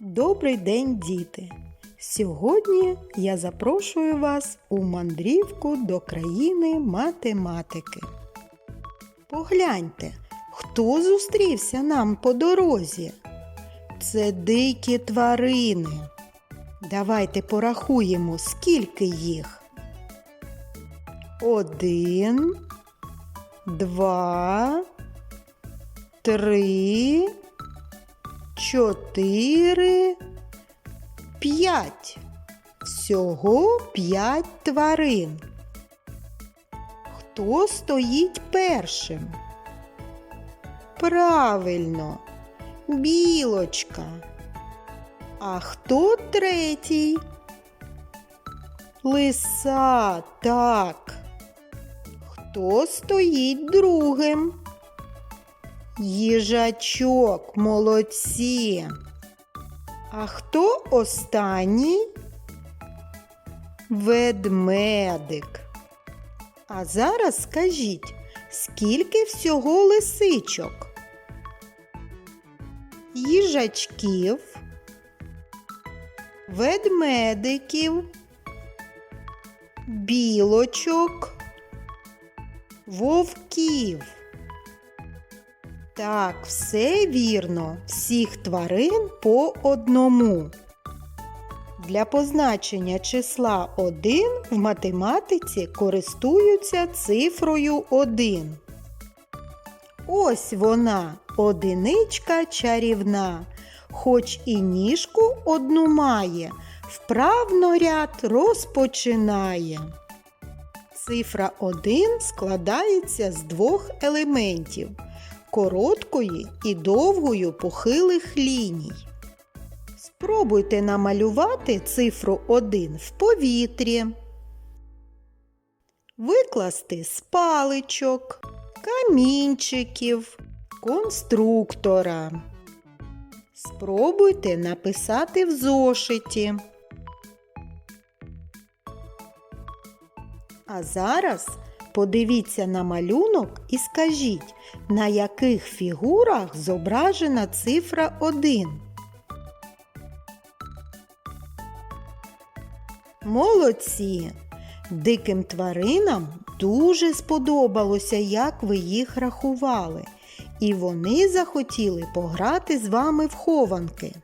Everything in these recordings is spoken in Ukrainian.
Добрий день, діти! Сьогодні я запрошую вас у мандрівку до країни математики. Погляньте, хто зустрівся нам по дорозі? Це дикі тварини. Давайте порахуємо, скільки їх. Один, два, три, чотири, п'ять. Всього п'ять тварин. Хто стоїть першим? Правильно, білочка. А хто третій? Лиса, так. Хто стоїть другим? Їжачок, молодці. А хто останній? Ведмедик. А зараз скажіть, скільки всього лисичок? Їжачків, ведмедиків, білочок, вовків. Так, все вірно, всіх тварин по одному. Для позначення числа 1 в математиці користуються цифрою 1. Ось вона, одиничка чарівна, хоч і ніжку одну має, вправно ряд розпочинає. Цифра 1 складається з двох елементів короткої і довгої похилих ліній. Спробуйте намалювати цифру 1 в повітрі. Викласти з паличок, камінчиків, конструктора. Спробуйте написати в зошиті. А зараз подивіться на малюнок і скажіть, на яких фігурах зображена цифра 1. Молодці! Диким тваринам дуже сподобалося, як ви їх рахували, і вони захотіли пограти з вами в хованки.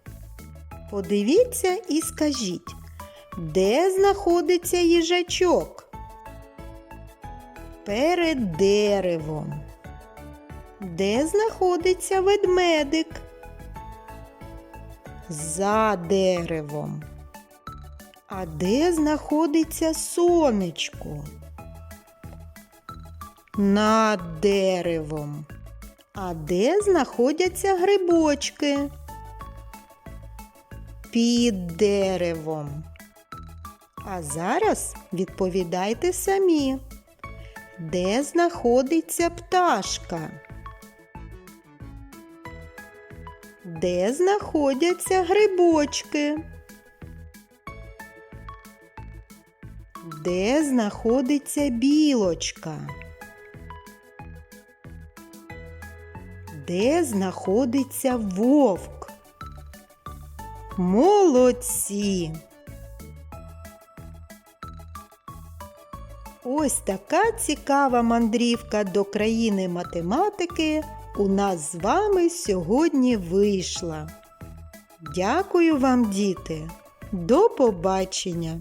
Подивіться і скажіть, де знаходиться їжачок? Перед деревом. Де знаходиться ведмедик? За деревом. А де знаходиться сонечко? Над деревом. А де знаходяться грибочки? Під деревом. А зараз відповідайте самі. Де знаходиться пташка? Де знаходяться грибочки? Де знаходиться білочка? Де знаходиться вовк? Молодці! Ось така цікава мандрівка до країни математики у нас з вами сьогодні вийшла. Дякую вам, діти! До побачення!